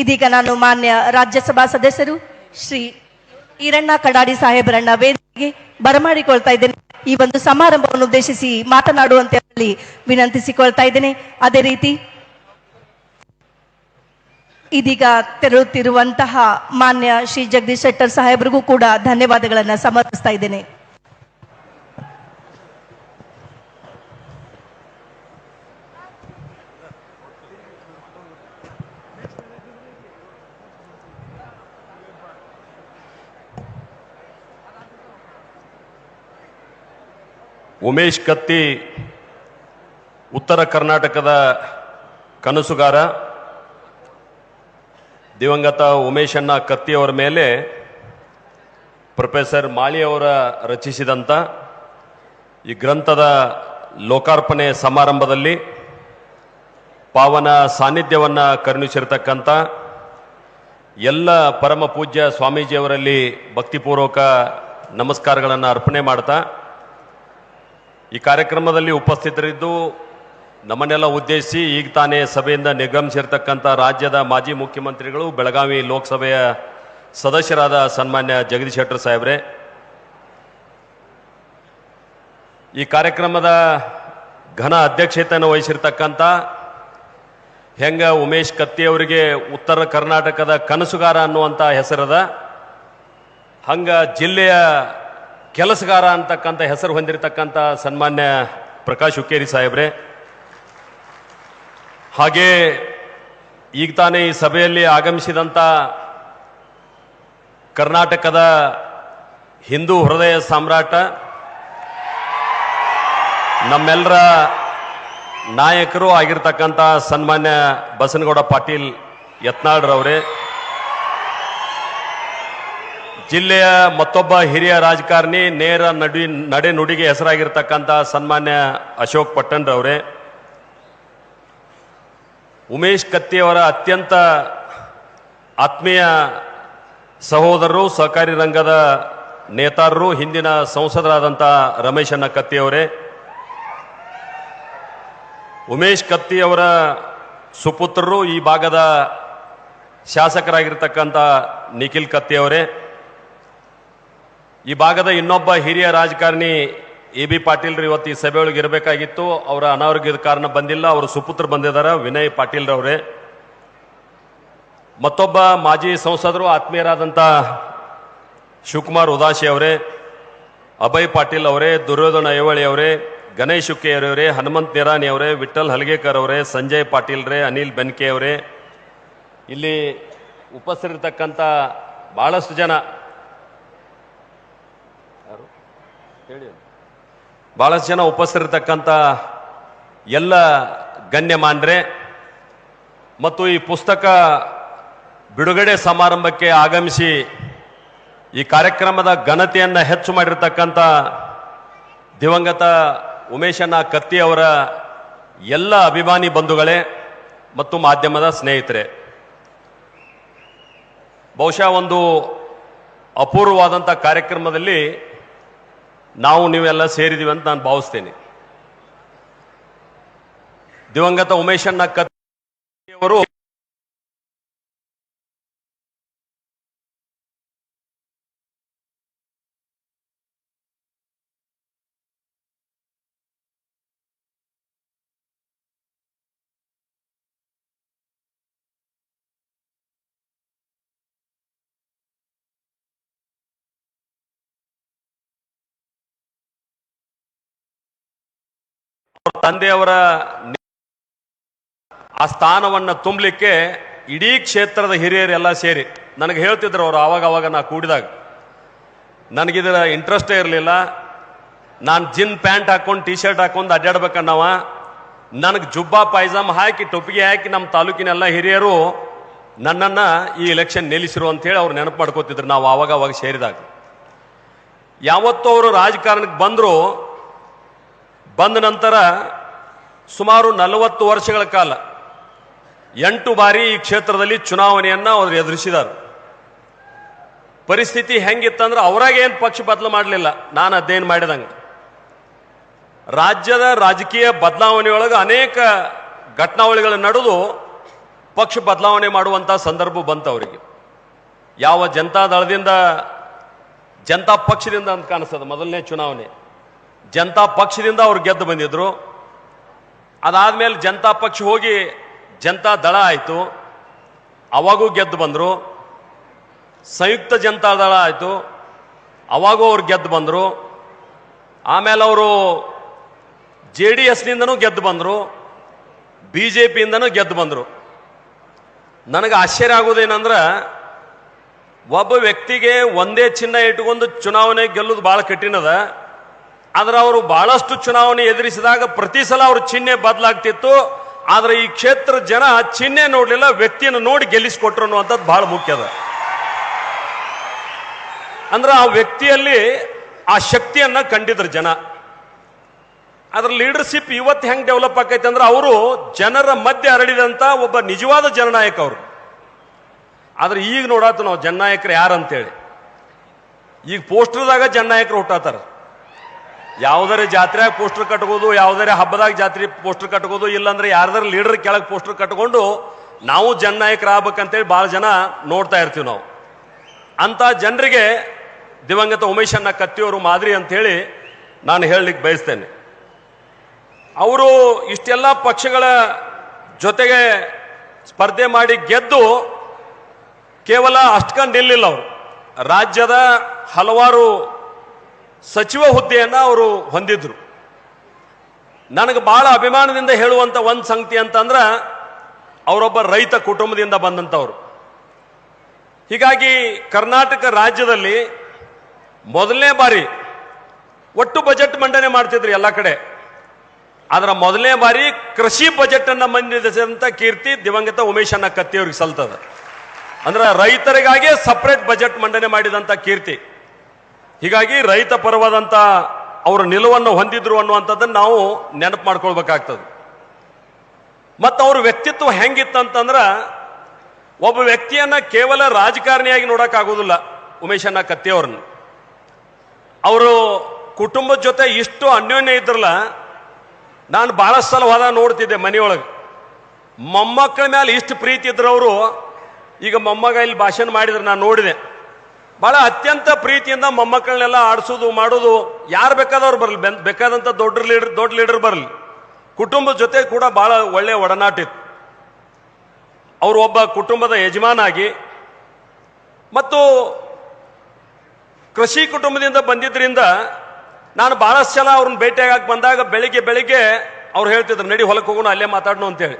ಇದೀಗ ನಾನು ಮಾನ್ಯ ರಾಜ್ಯಸಭಾ ಸದಸ್ಯರು ಶ್ರೀ ಈರಣ್ಣ ಕಡಾಡಿ ಸಾಹೇಬರನ್ನ ವೇದಿಕೆಗೆ ಬರಮಾಡಿಕೊಳ್ತಾ ಇದ್ದೇನೆ. ಈ ಒಂದು ಸಮಾರಂಭವನ್ನು ಉದ್ದೇಶಿಸಿ ಮಾತನಾಡುವಂತೆ ವಿನಂತಿಸಿಕೊಳ್ತಾ ಇದ್ದೇನೆ. ಅದೇ ರೀತಿ ಇದೀಗ ತೆರಳುತ್ತಿರುವಂತಹ ಮಾನ್ಯ ಶ್ರೀ ಜಗದೀಶ್ ಶೆಟ್ಟರ್ ಸಾಹೇಬರಿಗೂ ಕೂಡ ಧನ್ಯವಾದಗಳನ್ನು ಸಮರ್ಪಿಸ್ತಾ ಇದ್ದೇನೆ. ಉಮೇಶ್ ಕತ್ತಿ, ಉತ್ತರ ಕರ್ನಾಟಕದ ಕನಸುಗಾರ. ದಿವಂಗತ ಉಮೇಶಣ್ಣ ಕತ್ತಿಯವರ ಮೇಲೆ ಪ್ರೊಫೆಸರ್ ಮಾಳಿಯವರ ರಚಿಸಿದಂಥ ಈ ಗ್ರಂಥದ ಲೋಕಾರ್ಪಣೆ ಸಮಾರಂಭದಲ್ಲಿ ಪಾವನ ಸಾನ್ನಿಧ್ಯವನ್ನು ಕರುಣಿಸಿರ್ತಕ್ಕಂಥ ಎಲ್ಲ ಪರಮ ಪೂಜ್ಯ ಸ್ವಾಮೀಜಿಯವರಲ್ಲಿ ಭಕ್ತಿಪೂರ್ವಕ ನಮಸ್ಕಾರಗಳನ್ನು ಅರ್ಪಣೆ ಮಾಡ್ತಾ ಈ ಕಾರ್ಯಕ್ರಮದಲ್ಲಿ ಉಪಸ್ಥಿತರಿದ್ದು ನಮ್ಮನ್ನೆಲ್ಲ ಉದ್ದೇಶಿಸಿ ಈಗ ತಾನೇ ಸಭೆಯಿಂದ ನಿರ್ಗಮಿಸಿರ್ತಕ್ಕಂಥ ರಾಜ್ಯದ ಮಾಜಿ ಮುಖ್ಯಮಂತ್ರಿಗಳು, ಬೆಳಗಾವಿ ಲೋಕಸಭೆಯ ಸದಸ್ಯರಾದ ಸನ್ಮಾನ್ಯ ಜಗದೀಶ್ ಶೆಟ್ಟರ್ ಸಾಹೇಬ್ರೆ. ಈ ಕಾರ್ಯಕ್ರಮದ ಘನ ಅಧ್ಯಕ್ಷತೆಯನ್ನು ವಹಿಸಿರ್ತಕ್ಕಂಥ ಹೆಂಗ ಉಮೇಶ್ ಕತ್ತಿ ಅವರಿಗೆ ಉತ್ತರ ಕರ್ನಾಟಕದ ಕನಸುಗಾರ ಅನ್ನುವಂಥ ಹೆಸರದ ಹಂಗ ಜಿಲ್ಲೆಯ ಕೆಲಸಗಾರ ಅಂತಕ್ಕಂಥ ಹೆಸರು ಹೊಂದಿರತಕ್ಕಂಥ ಸನ್ಮಾನ್ಯ ಪ್ರಕಾಶ್ ಹುಕ್ಕೇರಿ ಸಾಹೇಬ್ರೆ. ಹಾಗೆ ಈಗ ತಾನೇ ಈ ಸಭೆಯಲ್ಲಿ ಆಗಮಿಸಿದಂಥ ಕರ್ನಾಟಕದ ಹಿಂದೂ ಹೃದಯ ಸಾಮ್ರಾಟ ನಮ್ಮೆಲ್ಲರ ನಾಯಕರು ಆಗಿರ್ತಕ್ಕಂಥ ಸನ್ಮಾನ್ಯ ಬಸನಗೌಡ ಪಾಟೀಲ್ ಯತ್ನಾಳ್ರವರೇ. ಜಿಲ್ಲೆಯ ಮತ್ತೊಬ್ಬ ಹಿರಿಯ ರಾಜಕಾರಣಿ ನೇರ ನಡಿ ನಡೆ ನುಡಿಗೆ ಹೆಸರಾಗಿರ್ತಕ್ಕಂಥ ಸನ್ಮಾನ್ಯ ಅಶೋಕ್ ಪಟ್ಟಣ್ರವರೇ. ಉಮೇಶ್ ಕತ್ತಿಯವರ ಅತ್ಯಂತ ಆತ್ಮೀಯ ಸಹೋದರರು, ಸಹಕಾರಿ ರಂಗದ ನೇತಾರರು, ಹಿಂದಿನ ಸಂಸದರಾದಂಥ ರಮೇಶಣ್ಣ ಕತ್ತಿಯವರೇ. ಉಮೇಶ್ ಕತ್ತಿಯವರ ಸುಪುತ್ರರು ಈ ಭಾಗದ ಶಾಸಕರಾಗಿರ್ತಕ್ಕಂಥ ನಿಖಿಲ್ ಕತ್ತಿಯವರೇ. ಈ ಭಾಗದ ಇನ್ನೊಬ್ಬ ಹಿರಿಯ ರಾಜಕಾರಣಿ ಎ ಬಿ ಪಾಟೀಲ್ರು ಇವತ್ತು ಈ ಸಭೆಯೊಳಗೆ ಇರಬೇಕಾಗಿತ್ತು. ಅವರ ಅನಾರೋಗ್ಯದ ಕಾರಣ ಬಂದಿಲ್ಲ. ಅವರ ಸುಪುತ್ರ ಬಂದಿದ್ದಾರೆ. ವಿನಯ್ ಪಾಟೀಲ್ರವರೇ ಮತ್ತೊಬ್ಬ ಮಾಜಿ ಸಂಸದರು ಆತ್ಮೀಯರಾದಂಥ ಶಿವಕುಮಾರ್ ಉದಾಸಿ ಅವರೇ, ಅಭಯ್ ಪಾಟೀಲ್ ಅವರೇ, ದುರ್ಯೋಧನ ಐವಳಿ ಅವರೇ, ಗಣೇಶ್ ಶುಕ್ಕೆಯವರೇ ಹನುಮಂತ್ ನಿರಾಣಿ ಅವರೇ ವಿಠಲ್ ಹಲ್ಗೇಕರ್ ಅವರೇ, ಸಂಜಯ್ ಪಾಟೀಲ್ರೇ ಅನಿಲ್ ಬೆನ್ಕೆ ಅವರೇ. ಇಲ್ಲಿ ಉಪಸ್ಥಿತಿರ್ತಕ್ಕಂಥ ಭಾಳಷ್ಟು ಜನ ಯಾರು? ಹೇಳಿ. ಭಾಳಷ್ಟು ಜನ ಉಪಸ್ಥಿರತಕ್ಕಂಥ ಎಲ್ಲ ಗಣ್ಯಮಾನ್ರೆ ಮತ್ತು ಈ ಪುಸ್ತಕ ಬಿಡುಗಡೆ ಸಮಾರಂಭಕ್ಕೆ ಆಗಮಿಸಿ ಈ ಕಾರ್ಯಕ್ರಮದ ಘನತೆಯನ್ನು ಹೆಚ್ಚು ಮಾಡಿರ್ತಕ್ಕಂಥ ದಿವಂಗತ ಉಮೇಶಣ್ಣ ಕತ್ತಿ ಅವರ ಎಲ್ಲ ಅಭಿಮಾನಿ ಬಂಧುಗಳೇ ಮತ್ತು ಮಾಧ್ಯಮದ ಸ್ನೇಹಿತರೆ. ಬಹುಶಃ ಒಂದು ಅಪೂರ್ವವಾದಂಥ ಕಾರ್ಯಕ್ರಮದಲ್ಲಿ ನಾವು ನೀವೆಲ್ಲ ಸೇರಿದೀವಿ ಅಂತ ನಾನು ಭಾವಿಸ್ತೇನೆ. ದಿವಂಗತ ಉಮೇಶಣ್ಣ ಕತ್ತಿಯವರು ತಂದೆಯವರ ಆ ಸ್ಥಾನವನ್ನು ತುಂಬಲಿಕ್ಕೆ ಇಡೀ ಕ್ಷೇತ್ರದ ಹಿರಿಯರೆಲ್ಲ ಸೇರಿ, ನನಗೆ ಹೇಳ್ತಿದ್ರು ಅವರು ಆವಾಗ ಅವಾಗ ನಾ ಕೂಡಿದಾಗ, ನನಗಿದ್ರ ಇಂಟ್ರೆಸ್ಟೇ ಇರಲಿಲ್ಲ. ನಾನು ಜಿನ್ ಪ್ಯಾಂಟ್ ಹಾಕೊಂಡು ಟಿ ಶರ್ಟ್ ಹಾಕೊಂಡು ಅಡ್ಡಾಡ್ಬೇಕನ್ನವ ನನಗೆ ಜುಬ್ಬಾ ಪೈಜಾಮ್ ಹಾಕಿ, ಟೊಪ್ಪಿಗೆ ಹಾಕಿ ನಮ್ಮ ತಾಲೂಕಿನೆಲ್ಲ ಹಿರಿಯರು ನನ್ನನ್ನು ಈ ಎಲೆಕ್ಷನ್ ನಿಲ್ಲಿಸಿರು ಅಂತೇಳಿ ಅವ್ರು ನೆನಪು ಮಾಡ್ಕೋತಿದ್ರು ನಾವು ಆವಾಗ ಅವಾಗ ಸೇರಿದಾಗ. ಯಾವತ್ತೂ ಅವರು ರಾಜಕಾರಣಕ್ಕೆ ಬಂದರು ಬಂದ ನಂತರ ಸುಮಾರು ನಲವತ್ತು ವರ್ಷಗಳ ಕಾಲ ಎಂಟು ಬಾರಿ ಈ ಕ್ಷೇತ್ರದಲ್ಲಿ ಚುನಾವಣೆಯನ್ನು ಅವರು ಎದುರಿಸಿದರು. ಪರಿಸ್ಥಿತಿ ಹೆಂಗಿತ್ತಂದ್ರೆ ಅವರಾಗೇನು ಪಕ್ಷ ಬದಲು ಮಾಡಲಿಲ್ಲ. ನಾನು ಅದೇನು ಮಾಡಿದಂಗೆ. ರಾಜ್ಯದ ರಾಜಕೀಯ ಬದಲಾವಣೆಯೊಳಗೆ ಅನೇಕ ಘಟನಾವಳಿಗಳು ನಡೆದು ಪಕ್ಷ ಬದಲಾವಣೆ ಮಾಡುವಂಥ ಸಂದರ್ಭ ಬಂತು ಅವರಿಗೆ. ಯಾವ ಜನತಾ ದಳದಿಂದ ಜನತಾ ಪಕ್ಷದಿಂದ ಅಂತ ಕಾಣಿಸ್ತದೆ ಮೊದಲನೇ ಚುನಾವಣೆ. ಜನತಾ ಪಕ್ಷದಿಂದ ಅವ್ರು ಗೆದ್ದು ಬಂದಿದ್ರು. ಅದಾದ್ಮೇಲೆ ಜನತಾ ಪಕ್ಷ ಹೋಗಿ ಜನತಾ ದಳ ಆಯಿತು. ಅವಾಗೂ ಗೆದ್ದು ಬಂದರು. ಸಂಯುಕ್ತ ಜನತಾ ದಳ ಆಯಿತು. ಅವಾಗೂ ಅವ್ರು ಗೆದ್ದು ಬಂದರು. ಆಮೇಲೆ ಅವರು ಜೆ ಡಿ ಎಸ್ನಿಂದನೂ ಗೆದ್ದು ಬಂದರು. ಬಿ ಜೆ ಪಿಯಿಂದನೂ ಗೆದ್ದು ಬಂದರು. ನನಗೆ ಆಶ್ಚರ್ಯ ಆಗೋದೇನಂದ್ರೆ, ಒಬ್ಬ ವ್ಯಕ್ತಿಗೆ ಒಂದೇ ಚಿನ್ನ ಇಟ್ಕೊಂಡು ಚುನಾವಣೆ ಗೆಲ್ಲೋದು ಭಾಳ ಕಠಿಣದ. ಆದ್ರೆ ಅವರು ಬಹಳಷ್ಟು ಚುನಾವಣೆ ಎದುರಿಸಿದಾಗ ಪ್ರತಿ ಸಲ ಅವ್ರ ಚಿಹ್ನೆ ಬದಲಾಗ್ತಿತ್ತು. ಆದ್ರೆ ಈ ಕ್ಷೇತ್ರ ಜನ ಚಿಹ್ನೆ ನೋಡ್ಲಿಲ್ಲ, ವ್ಯಕ್ತಿಯನ್ನು ನೋಡಿ ಗೆಲ್ಲಿಸಿಕೊಟ್ರು ಅನ್ನುವಂಥದ್ದು ಬಹಳ ಮುಖ್ಯ ಅದ. ಅಂದ್ರೆ ಆ ವ್ಯಕ್ತಿಯಲ್ಲಿ ಆ ಶಕ್ತಿಯನ್ನ ಕಂಡಿದ್ರು ಜನ. ಅದ್ರ ಲೀಡರ್ಶಿಪ್ ಇವತ್ತು ಹೆಂಗೆ ಡೆವಲಪ್ ಆಕೈತೆ ಅಂದ್ರೆ ಅವರು ಜನರ ಮಧ್ಯೆ ಹರಡಿದಂತ ಒಬ್ಬ ನಿಜವಾದ ಜನನಾಯಕ ಅವರು. ಆದ್ರೆ ಈಗ ನೋಡಾತು ನಾವು ಜನನಾಯಕರು ಯಾರಂತೇಳಿ. ಈಗ ಪೋಸ್ಟರ್ದಾಗ ಜನನಾಯಕರು ಹುಟ್ಟಾತಾರ. ಯಾವ್ದಾರ ಜಾತ್ರೆಯಾಗ ಪೋಸ್ಟರ್ ಕಟ್ಕೋದು ಯಾವ್ದಾರ ಹಬ್ಬದಾಗ ಜಾತ್ರೆ ಪೋಸ್ಟರ್ ಕಟ್ಕೋದು ಇಲ್ಲಾಂದ್ರೆ ಯಾರ್ದಾರ ಲೀಡರ್ ಕೆಳಗೆ ಪೋಸ್ಟರ್ ಕಟ್ಕೊಂಡು ನಾವು ಜನನಾಯಕರಾಗಬೇಕಂತೇಳಿ ಭಾಳ ಜನ ನೋಡ್ತಾ ಇರ್ತೀವಿ ನಾವು. ಅಂತ ಜನರಿಗೆ ದಿವಂಗತ ಉಮೇಶನ್ನ ಕತ್ತಿಯವರು ಮಾದರಿ ಅಂತೇಳಿ ನಾನು ಹೇಳಲಿಕ್ಕೆ ಬಯಸ್ತೇನೆ. ಅವರು ಇಷ್ಟೆಲ್ಲ ಪಕ್ಷಗಳ ಜೊತೆಗೆ ಸ್ಪರ್ಧೆ ಮಾಡಿ ಗೆದ್ದು ಕೇವಲ ಅಷ್ಟಕ್ಕೆ ನಿಲ್ಲಿಲ್ಲ ಅವರು. ರಾಜ್ಯದ ಹಲವಾರು ಸಚಿವ ಹುದ್ದೆಯನ್ನು ಅವರು ಹೊಂದಿದ್ರು. ನನಗೆ ಬಹಳ ಅಭಿಮಾನದಿಂದ ಹೇಳುವಂಥ ಒಂದು ಸಂಗತಿ ಅಂತಂದ್ರೆ, ಅವರೊಬ್ಬ ರೈತ ಕುಟುಂಬದಿಂದ ಬಂದಂಥವ್ರು ಹೀಗಾಗಿ ಕರ್ನಾಟಕ ರಾಜ್ಯದಲ್ಲಿ ಮೊದಲನೇ ಬಾರಿ ಒಟ್ಟು ಬಜೆಟ್ ಮಂಡನೆ ಮಾಡ್ತಿದ್ರು ಎಲ್ಲ ಕಡೆ. ಅದರ ಮೊದಲನೇ ಬಾರಿ ಕೃಷಿ ಬಜೆಟ್ ಅನ್ನ ಮಂಡಿಸಿದಂತ ಕೀರ್ತಿ ದಿವಂಗತ ಉಮೇಶ್ ಅನ್ನ ಕತ್ತಿಯವ್ರಿಗೆ ಸಲ್ತದ. ಅಂದ್ರೆ ರೈತರಿಗಾಗಿ ಸಪ್ರೇಟ್ ಬಜೆಟ್ ಮಂಡನೆ ಮಾಡಿದಂತ ಕೀರ್ತಿ. ಹೀಗಾಗಿ ರೈತ ಪರವಾದಂತ ಅವರ ನಿಲುವನ್ನು ಹೊಂದಿದ್ರು ಅನ್ನುವಂಥದ್ದನ್ನು ನಾವು ನೆನಪು ಮಾಡ್ಕೊಳ್ಬೇಕಾಗ್ತದೆ. ಮತ್ತು ಅವ್ರ ವ್ಯಕ್ತಿತ್ವ ಹೆಂಗಿತ್ತಂತಂದ್ರೆ ಒಬ್ಬ ವ್ಯಕ್ತಿಯನ್ನ ಕೇವಲ ರಾಜಕಾರಣಿಯಾಗಿ ನೋಡಕ್ಕಾಗೋದಿಲ್ಲ ಉಮೇಶಣ್ಣ ಕತ್ತಿಯವ್ರನ್ನ ಅವರು ಕುಟುಂಬದ ಜೊತೆ ಇಷ್ಟು ಅನ್ಯೋನ್ಯ ಇದ್ರಲ್ಲ, ನಾನು ಭಾಳ ಸಲ ಹೋದ ನೋಡ್ತಿದ್ದೆ ಮನೆಯೊಳಗೆ. ಮೊಮ್ಮಕ್ಕಳ ಮೇಲೆ ಇಷ್ಟು ಪ್ರೀತಿ ಇದ್ರವರು ಈಗ ಮೊಮ್ಮಗ ಇಲ್ಲಿ ಭಾಷಣ ಮಾಡಿದ್ರೆ ನಾನು ನೋಡಿದೆ. ಬಹಳ ಅತ್ಯಂತ ಪ್ರೀತಿಯಿಂದ ಮೊಮ್ಮಕ್ಕಳನ್ನೆಲ್ಲ ಆಡಿಸೋದು, ಮಾಡೋದು. ಯಾರು ಬೇಕಾದವ್ರು ಬರಲಿ ಬೇಕಾದಂಥ ದೊಡ್ಡ ಲೀಡರ್ ದೊಡ್ಡ ಲೀಡರ್ ಬರಲಿ. ಕುಟುಂಬದ ಜೊತೆ ಕೂಡ ಭಾಳ ಒಳ್ಳೆಯ ಒಡನಾಟ ಇತ್ತು. ಅವರು ಒಬ್ಬ ಕುಟುಂಬದ ಯಜಮಾನಾಗಿ. ಮತ್ತು ಕೃಷಿ ಕುಟುಂಬದಿಂದ ಬಂದಿದ್ದರಿಂದ ನಾನು ಭಾಳಷ್ಟು ಸಲ ಅವ್ರನ್ನ ಭೇಟಿಯಾಗಕ್ಕೆ ಬಂದಾಗ ಬೆಳಿಗ್ಗೆ ಬೆಳಿಗ್ಗೆ ಅವ್ರು ಹೇಳ್ತಿದ್ರು, ನಡಿ ಹೊಲಕ್ಕೆ ಹೋಗೋಣ, ಅಲ್ಲೇ ಮಾತಾಡೋಣ ಅಂತೇಳಿ.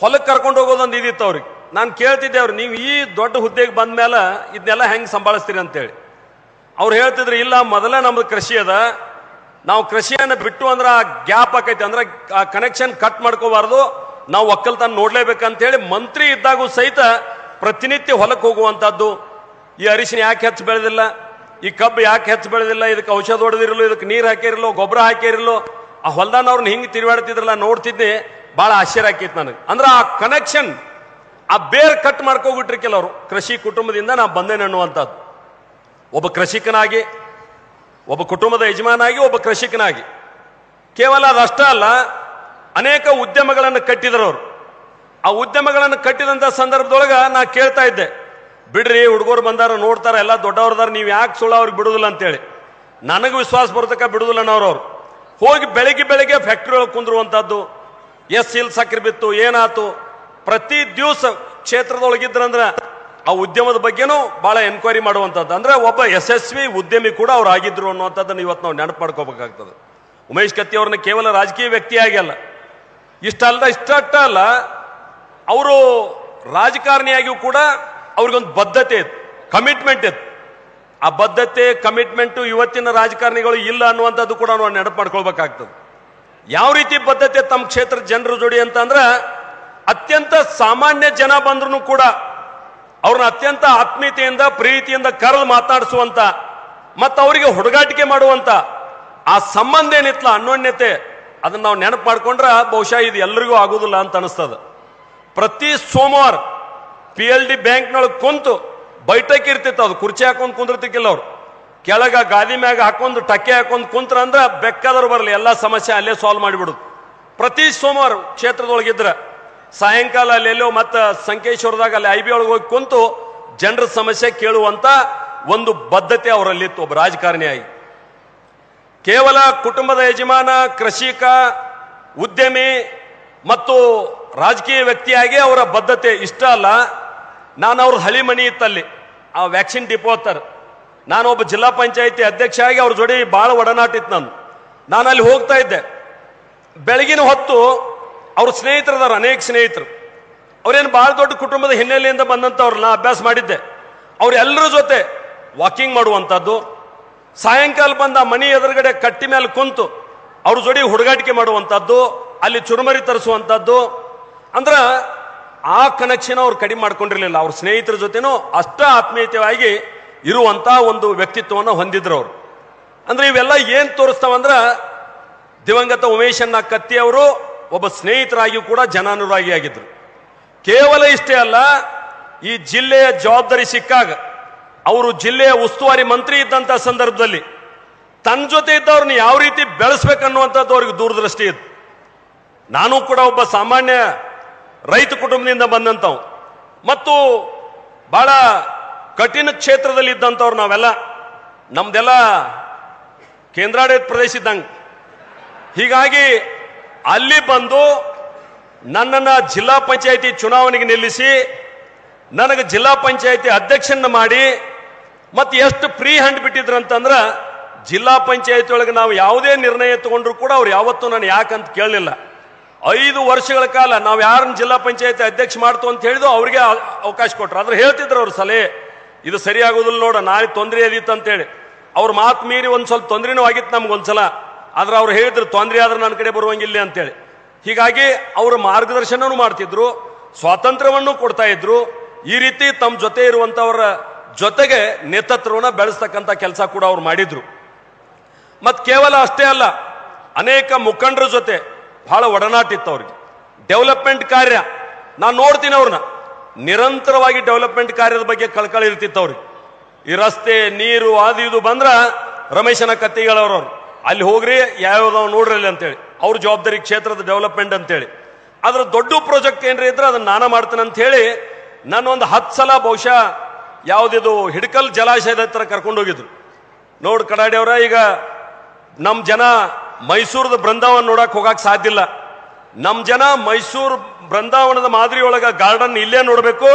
ಹೊಲಕ್ಕೆ ಕರ್ಕೊಂಡು ಹೋಗೋದೊಂದು ಇದಿತ್ತು ಅವ್ರಿಗೆ. ನಾನು ಕೇಳ್ತಿದ್ದೆ ಅವ್ರು, ನೀವು ಈ ದೊಡ್ಡ ಹುದ್ದೆಗೆ ಬಂದ ಮೇಲೆ ಇದನ್ನೆಲ್ಲ ಹೆಂಗೆ ಸಂಭಾಳಿಸ್ತೀರಿ? ಅಂತೇಳಿ. ಅವ್ರು ಹೇಳ್ತಿದ್ರು, ಇಲ್ಲ, ಮೊದಲೇ ನಮ್ದು ಕೃಷಿ ಅದ. ನಾವು ಕೃಷಿಯನ್ನು ಬಿಟ್ಟು ಅಂದ್ರೆ ಆ ಗ್ಯಾಪ್ ಆಕೈತಿ. ಅಂದ್ರೆ ಆ ಕನೆಕ್ಷನ್ ಕಟ್ ಮಾಡ್ಕೋಬಾರ್ದು. ನಾವು ಒಕ್ಕಲ್ತನ ನೋಡ್ಲೇಬೇಕಂತೇಳಿ ಮಂತ್ರಿ ಇದ್ದಾಗೂ ಸಹಿತ ಪ್ರತಿನಿತ್ಯ ಹೊಲಕ್ಕೆ ಹೋಗುವಂಥದ್ದು ಈ ಅರಿಶಿನ ಯಾಕೆ ಹೆಚ್ಚು ಬೆಳೆದಿಲ್ಲ? ಈ ಕಬ್ಬು ಯಾಕೆ ಹೆಚ್ಚು ಬೆಳೆದಿಲ್ಲ? ಇದಕ್ಕೆ ಔಷಧ ಹೊಡೆದಿರಲು ಇದಕ್ಕೆ ನೀರು ಹಾಕಿರಲು, ಗೊಬ್ಬರ ಹಾಕಿರಲು. ಆ ಹೊಲ್ದಾನ ಅವ್ರನ್ನ ಹಿಂಗೆ ತಿರುಗಾಡ್ತಿದ್ರಲ್ಲ, ನೋಡ್ತಿದ್ದೆ. ಭಾಳ ಆಶ್ಚರ್ಯ ಆಕೈತಿ ನನಗೆ. ಅಂದ್ರೆ ಆ ಕನೆಕ್ಷನ್ ಆ ಬೇರ್ ಕಟ್ ಮಾಡ್ಕೋಬಿಟ್ರಿ ಕೆಲವರು ಕೃಷಿ ಕುಟುಂಬದಿಂದ ನಾ ಬಂದೇನೆ ಅನ್ನುವಂಥದ್ದು. ಒಬ್ಬ ಕೃಷಿಕನಾಗಿ, ಒಬ್ಬ ಕುಟುಂಬದ ಯಜಮಾನಾಗಿ, ಒಬ್ಬ ಕೃಷಿಕನಾಗಿ. ಕೇವಲ ಅದಷ್ಟೇ ಅಲ್ಲ, ಅನೇಕ ಉದ್ಯಮಗಳನ್ನು ಕಟ್ಟಿದ್ರು ಅವರು. ಆ ಉದ್ಯಮಗಳನ್ನು ಕಟ್ಟಿದಂಥ ಸಂದರ್ಭದೊಳಗೆ ನಾ ಕೇಳ್ತಾ ಇದ್ದೆ. ಬಿಡ್ರಿ, ಹುಡುಗರು ಬಂದಾರ, ನೋಡ್ತಾರ, ಎಲ್ಲ ದೊಡ್ಡವ್ರದಾರ ನೀವು ಯಾಕೆ ಸುಳ್ಳು ಅವ್ರಿಗೆ ಬಿಡುದಿಲ್ಲ ಅಂತೇಳಿ. ನನಗೆ ವಿಶ್ವಾಸ ಬರ್ತಕ್ಕ ಬಿಡುದಿಲ್ಲ ಅವ್ರವ್ರು ಹೋಗಿ ಬೆಳಿಗ್ಗೆ ಬೆಳಿಗ್ಗೆ ಫ್ಯಾಕ್ಟ್ರಿ ಒಳಗೆ ಕುಂದ್ರುವಂಥದ್ದು. ಎಸ್ ಇಲ್ ಸಕ್ರೆ ಬಿತ್ತು, ಏನಾತು? ಪ್ರತಿ ದಿವಸ ಕ್ಷೇತ್ರದೊಳಗಿದ್ರಂದ್ರೆ ಆ ಉದ್ಯಮದ ಬಗ್ಗೆನೂ ಬಹಳ ಎನ್ಕ್ವೈರಿ ಮಾಡುವಂಥದ್ದು. ಅಂದ್ರೆ ಒಬ್ಬ ಯಶಸ್ವಿ ಉದ್ಯಮಿ ಕೂಡ ಅವ್ರು ಆಗಿದ್ರು ಅನ್ನುವಂಥದ್ದನ್ನು ಇವತ್ತು ನಾವು ನೆನಪು ಮಾಡ್ಕೋಬೇಕಾಗ್ತದೆ. ಉಮೇಶ್ ಕತ್ತಿ ಅವ್ರನ್ನ ಕೇವಲ ರಾಜಕೀಯ ವ್ಯಕ್ತಿಯಾಗಿ ಅಲ್ಲ. ಇಷ್ಟಲ್ಲ ಇಷ್ಟಟ್ಟ ಅಲ್ಲ. ಅವರು ರಾಜಕಾರಣಿಯಾಗಿಯೂ ಕೂಡ ಅವ್ರಿಗೊಂದು ಬದ್ಧತೆ ಇತ್ತು. ಕಮಿಟ್ಮೆಂಟ್ ಇತ್ತು. ಆ ಬದ್ಧತೆ ಕಮಿಟ್ಮೆಂಟು ಇವತ್ತಿನ ರಾಜಕಾರಣಿಗಳು ಇಲ್ಲ ಅನ್ನುವಂಥದ್ದು ಕೂಡ ನಾವು ನೆನಪು ಮಾಡ್ಕೊಳ್ಬೇಕಾಗ್ತದೆ. ಯಾವ ರೀತಿ ಬದ್ಧತೆ ತಮ್ಮ ಕ್ಷೇತ್ರದ ಜನರ ಜೋಡಿ ಅಂತ ಅಂದ್ರೆ ಅತ್ಯಂತ ಸಾಮಾನ್ಯ ಜನ ಬಂದ್ರು ಕೂಡ ಅವ್ರನ್ನ ಅತ್ಯಂತ ಆತ್ಮೀಯತೆಯಿಂದ, ಪ್ರೀತಿಯಿಂದ ಕರೆದು ಮಾತಾಡಿಸುವಂತ ಮತ್ತು ಅವರಿಗೆ ಹುಡುಗಾಟಿಕೆ ಮಾಡುವಂತ ಆ ಸಂಬಂಧ ಏನಿತ್ತಲ್ಲ ಅನ್ಯೋನ್ಯತೆ ಅದನ್ನ ನಾವು ನೆನಪು ಮಾಡ್ಕೊಂಡ್ರೆ ಬಹುಶಃ ಇದು ಎಲ್ರಿಗೂ ಆಗುದಿಲ್ಲ ಅಂತ ಅನಿಸ್ತದ. ಪ್ರತಿ ಸೋಮವಾರ ಪಿ ಎಲ್ ಡಿ ಬ್ಯಾಂಕ್ನೊಳಗೆ ಕುಂತು ಬೈಠಕ್ ಇರ್ತಿತ್ತು, ಅದು ಕುರ್ಚಿ ಹಾಕೊಂಡು ಕುಂದಿರ್ತಿಕ್ಕಿಲ್ಲ ಅವ್ರು. ಕೆಳಗ ಗಾದಿ ಮ್ಯಾಗ ಹಾಕೊಂಡು ಟಕ್ಕೆ ಹಾಕೊಂಡು ಕುಂತ್ರ ಅಂದ್ರೆ ಬೆಕ್ಕದವ್ರು ಬರಲಿ, ಎಲ್ಲ ಸಮಸ್ಯೆ ಅಲ್ಲೇ ಸಾಲ್ವ್ ಮಾಡಿಬಿಡುದು ಪ್ರತಿ ಸೋಮವಾರ ಕ್ಷೇತ್ರದೊಳಗಿದ್ರ ಸಾಯಂಕಾಲ ಅಲ್ಲಿ ಎಲ್ಲೋ ಮತ್ತೆ ಸಂಕೇಶ್ವರದಾಗ ಅಲ್ಲಿ ಐ ಬಿ ಒಳಗೆ ಹೋಗಿ ಕುಂತು ಜನರ ಸಮಸ್ಯೆ ಕೇಳುವಂತ ಒಂದು ಬದ್ಧತೆ ಅವರಲ್ಲಿತ್ತು ಒಬ್ಬ ರಾಜಕಾರಣಿಯಾಗಿ. ಕೇವಲ ಕುಟುಂಬದ ಯಜಮಾನ, ಕೃಷಿಕ, ಉದ್ಯಮಿ ಮತ್ತು ರಾಜಕೀಯ ವ್ಯಕ್ತಿಯಾಗಿ ಅವರ ಬದ್ಧತೆ ಇಷ್ಟ ಅಲ್ಲ. ನಾನು ಅವ್ರ ಹಳಿ ಮನಿ ಇತ್ತಲ್ಲಿ, ಆ ವ್ಯಾಕ್ಸಿನ್ ಡಿಪೋ ನಾನು ಒಬ್ಬ ಜಿಲ್ಲಾ ಪಂಚಾಯತಿ ಅಧ್ಯಕ್ಷ ಆಗಿ ಅವ್ರ ಜೋಡಿ ಭಾಳ ಒಡನಾಟ ಇತ್ತು ನಾನು. ನಾನು ಅಲ್ಲಿ ಹೋಗ್ತಾ ಇದ್ದೆ. ಬೆಳಗಿನ ಹೊತ್ತು ಅವ್ರ ಸ್ನೇಹಿತರದಾರ ಅನೇಕ ಸ್ನೇಹಿತರು. ಅವ್ರೇನು ಭಾಳ ದೊಡ್ಡ ಕುಟುಂಬದ ಹಿನ್ನೆಲೆಯಿಂದ ಬಂದಂಥವ್ರನ್ನ ಅಭ್ಯಾಸ ಮಾಡಿದ್ದೆ. ಅವರೆಲ್ಲರ ಜೊತೆ ವಾಕಿಂಗ್ ಮಾಡುವಂಥದ್ದು ಸಾಯಂಕಾಲ ಬಂದ ಮನಿ ಎದುರುಗಡೆ ಕಟ್ಟಿ ಮೇಲೆ ಕುಂತು ಅವ್ರ ಜೋಡಿ ಹುಡುಗಾಟಿಕೆ ಮಾಡುವಂಥದ್ದು ಅಲ್ಲಿ ಚುರುಮರಿ ತರಿಸುವಂಥದ್ದು ಅಂದ್ರೆ ಆ ಕನೆಕ್ಷನ್ ಅವ್ರು ಕಡಿಮೆ ಮಾಡ್ಕೊಂಡಿರಲಿಲ್ಲ. ಅವ್ರ ಸ್ನೇಹಿತರ ಜೊತೆನೂ ಅಷ್ಟ ಆತ್ಮೀಯತೆಯಾಗಿ ಇರುವಂಥ ಒಂದು ವ್ಯಕ್ತಿತ್ವವನ್ನು ಹೊಂದಿದ್ರು ಅವರು. ಅಂದ್ರೆ ಇವೆಲ್ಲ ಏನು ತೋರಿಸ್ತಾವಂದ್ರೆ ದಿವಂಗತ ಉಮೇಶನ್ನ ಕತ್ತಿ ಅವರು ಒಬ್ಬ ಸ್ನೇಹಿತರಾಗಿಯೂ ಕೂಡ ಜನಾನುರಾಗಿ ಆಗಿದ್ರು. ಕೇವಲ ಇಷ್ಟೇ ಅಲ್ಲ, ಈ ಜಿಲ್ಲೆಯ ಜವಾಬ್ದಾರಿ ಸಿಕ್ಕಾಗ, ಅವರು ಜಿಲ್ಲೆಯ ಉಸ್ತುವಾರಿ ಮಂತ್ರಿ ಇದ್ದಂಥ ಸಂದರ್ಭದಲ್ಲಿ ತನ್ನ ಜೊತೆ ಇದ್ದವ್ರನ್ನ ಯಾವ ರೀತಿ ಬೆಳೆಸ್ಬೇಕನ್ನುವಂಥದ್ದು ಅವ್ರಿಗೆ ದೂರದೃಷ್ಟಿ ಇತ್ತು. ನಾನು ಕೂಡ ಒಬ್ಬ ಸಾಮಾನ್ಯ ರೈತ ಕುಟುಂಬದಿಂದ ಬಂದಂಥವು ಮತ್ತು ಬಹಳ ಕಠಿಣ ಕ್ಷೇತ್ರದಲ್ಲಿ ಇದ್ದಂಥವ್ರು ನಾವೆಲ್ಲ. ನಮ್ದೆಲ್ಲ ಕೇಂದ್ರಾಡಳಿತ ಪ್ರದೇಶ ಇದ್ದಂಗೆ. ಹೀಗಾಗಿ ಅಲ್ಲಿ ಬಂದು ನನ್ನನ್ನು ಜಿಲ್ಲಾ ಪಂಚಾಯಿತಿ ಚುನಾವಣೆಗೆ ನಿಲ್ಲಿಸಿ, ನನಗೆ ಜಿಲ್ಲಾ ಪಂಚಾಯಿತಿ ಅಧ್ಯಕ್ಷನ ಮಾಡಿ, ಮತ್ತೆ ಎಷ್ಟು ಫ್ರೀ ಹ್ಯಾಂಡ್ ಬಿಟ್ಟಿದ್ರು ಅಂತಂದ್ರೆ ಜಿಲ್ಲಾ ಪಂಚಾಯತಿ ಒಳಗೆ ನಾವು ಯಾವುದೇ ನಿರ್ಣಯ ತಗೊಂಡ್ರು ಕೂಡ ಅವ್ರು ಯಾವತ್ತೂ ನಾನು ಯಾಕಂತ ಕೇಳಲಿಲ್ಲ. ಐದು ವರ್ಷಗಳ ಕಾಲ ನಾವು ಯಾರನ್ನ ಜಿಲ್ಲಾ ಪಂಚಾಯತಿ ಅಧ್ಯಕ್ಷ ಮಾಡ್ತು ಅಂತ ಹೇಳಿದ್ರು, ಅವ್ರಿಗೆ ಅವ- ಅವಕಾಶ ಕೊಟ್ರು. ಆದ್ರೆ ಹೇಳ್ತಿದ್ರು ಅವ್ರ ಸಲಹೆ, ಇದು ಸರಿಯಾಗೋದಿಲ್ಲ ನೋಡ, ನಾಳೆ ತೊಂದರೆ ಅದಿತ್ತು ಅಂತೇಳಿ ಅವ್ರ ಮಾತು ಮೀರಿ ಒಂದು ಸ್ವಲ್ಪ ತೊಂದರೆನೂ ಆಗಿತ್ತು ನಮ್ಗೆ ಒಂದ್ಸಲ. ಆದ್ರೆ ಅವ್ರು ಹೇಳಿದ್ರು, ತೊಂದರೆ ಆದ್ರೆ ನನ್ನ ಕಡೆ ಬರುವಂಗಿಲ್ಲ ಅಂತೇಳಿ. ಹೀಗಾಗಿ ಅವರು ಮಾರ್ಗದರ್ಶನವೂ ಮಾಡ್ತಿದ್ರು, ಸ್ವಾತಂತ್ರ್ಯವನ್ನು ಕೊಡ್ತಾ ಇದ್ರು. ಈ ರೀತಿ ತಮ್ಮ ಜೊತೆ ಇರುವಂತವರ ಜೊತೆಗೆ ನೇತೃತ್ವವನ್ನು ಬೆಳೆಸ್ತಕ್ಕಂಥ ಕೆಲಸ ಕೂಡ ಅವ್ರು ಮಾಡಿದ್ರು. ಮತ್ತು ಕೇವಲ ಅಷ್ಟೇ ಅಲ್ಲ, ಅನೇಕ ಮುಖಂಡರ ಜೊತೆ ಬಹಳ ಒಡನಾಟ ಇತ್ತು ಅವ್ರಿಗೆ. ಡೆವಲಪ್ಮೆಂಟ್ ಕಾರ್ಯ, ನಾನು ನೋಡ್ತೀನಿ ಅವ್ರನ್ನ ನಿರಂತರವಾಗಿ ಡೆವಲಪ್ಮೆಂಟ್ ಕಾರ್ಯದ ಬಗ್ಗೆ ಕಳ್ಕಳಿ ಇರ್ತಿತ್ತು ಅವ್ರಿಗೆ. ಈ ರಸ್ತೆ, ನೀರು, ಅದು ಇದು ಬಂದ್ರ ರಮೇಶನ ಕತ್ತಿಗಳವ್ರವ್ರು ಅಲ್ಲಿ ಹೋಗ್ರಿ ಯಾವ್ಯಾವ ನೋಡ್ರಲ್ಲಿ ಅಂತೇಳಿ. ಅವ್ರ ಜವಾಬ್ದಾರಿ ಕ್ಷೇತ್ರದ ಡೆವಲಪ್ಮೆಂಟ್ ಅಂತೇಳಿ. ಅದರ ದೊಡ್ಡ ಪ್ರಾಜೆಕ್ಟ್ ಏನ್ರಿ ಇದ್ರೆ ಅದನ್ನ ನಾನು ಮಾಡ್ತೇನೆ ಅಂತ ಹೇಳಿ ನಾನು ಒಂದು ಹತ್ತು ಸಲ ಬಹುಶಃ ಯಾವ್ದಿದು ಹಿಡ್ಕಲ್ ಜಲಾಶಯದ ಹತ್ರ ಕರ್ಕೊಂಡು ಹೋಗಿದ್ರು. ನೋಡ್ ಕಡಾಡಿ ಅವರ, ಈಗ ನಮ್ಮ ಜನ ಮೈಸೂರದ ಬೃಂದಾವನ ನೋಡಕ್ ಹೋಗಕ್ ಸಾಧ್ಯ ಇಲ್ಲ. ನಮ್ಮ ಜನ ಮೈಸೂರು ಬೃಂದಾವನದ ಮಾದರಿ ಒಳಗ ಗಾರ್ಡನ್ ಇಲ್ಲೇ ನೋಡಬೇಕು.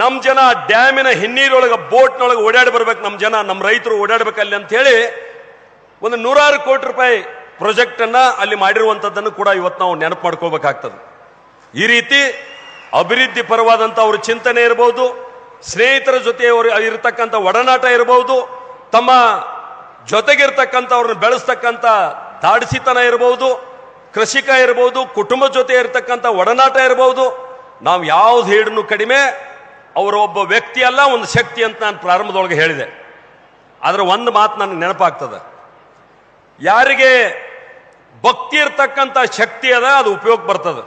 ನಮ್ಮ ಜನ ಡ್ಯಾಮಿನ ಹಿನ್ನೀರೊಳಗ ಬೋಟ್ನೊಳಗೆ ಓಡಾಡಿ ಬರ್ಬೇಕು ನಮ್ಮ ಜನ ನಮ್ಮ ರೈತರು ಓಡಾಡ್ಬೇಕಲ್ಲಿ ಅಂತ ಹೇಳಿ ಒಂದು ನೂರಾರು ಕೋಟಿ ರೂಪಾಯಿ ಪ್ರಾಜೆಕ್ಟ್ ಅನ್ನ ಅಲ್ಲಿ ಮಾಡಿರುವಂತದ್ದನ್ನು ಕೂಡ ಇವತ್ತು ನಾವು ನೆನಪು ಮಾಡ್ಕೋಬೇಕಾಗ್ತದೆ ಈ ರೀತಿ ಅಭಿವೃದ್ಧಿ ಪರವಾದಂತ ಅವ್ರ ಚಿಂತನೆ ಇರಬಹುದು ಸ್ನೇಹಿತರ ಜೊತೆ ಅವರು ಇರತಕ್ಕಂಥ ಒಡನಾಟ ಇರಬಹುದು ತಮ್ಮ ಜೊತೆಗಿರ್ತಕ್ಕಂಥ ಅವ್ರನ್ನ ಬೆಳೆಸ್ತಕ್ಕಂಥ ದಾಡಿಸಿತನ ಇರಬಹುದು ಕೃಷಿಕ ಇರಬಹುದು ಕುಟುಂಬ ಜೊತೆ ಇರತಕ್ಕಂಥ ಒಡನಾಟ ಇರಬಹುದು ನಾವು ಯಾವ್ದು ಹೇಳಿದ್ರು ಕಡಿಮೆ, ಅವರು ಒಬ್ಬ ವ್ಯಕ್ತಿ ಅಲ್ಲ, ಒಂದು ಶಕ್ತಿ ಅಂತ ನಾನು ಪ್ರಾರಂಭದೊಳಗೆ ಹೇಳಿದೆ. ಆದ್ರೆ ಒಂದು ಮಾತು ನನಗೆ ನೆನಪಾಗ್ತದೆ. ಯಾರಿಗೆ ಭಕ್ತಿ ಇರ್ತಕ್ಕಂಥ ಶಕ್ತಿ ಅದ, ಅದು ಉಪಯೋಗ ಬರ್ತದೆ.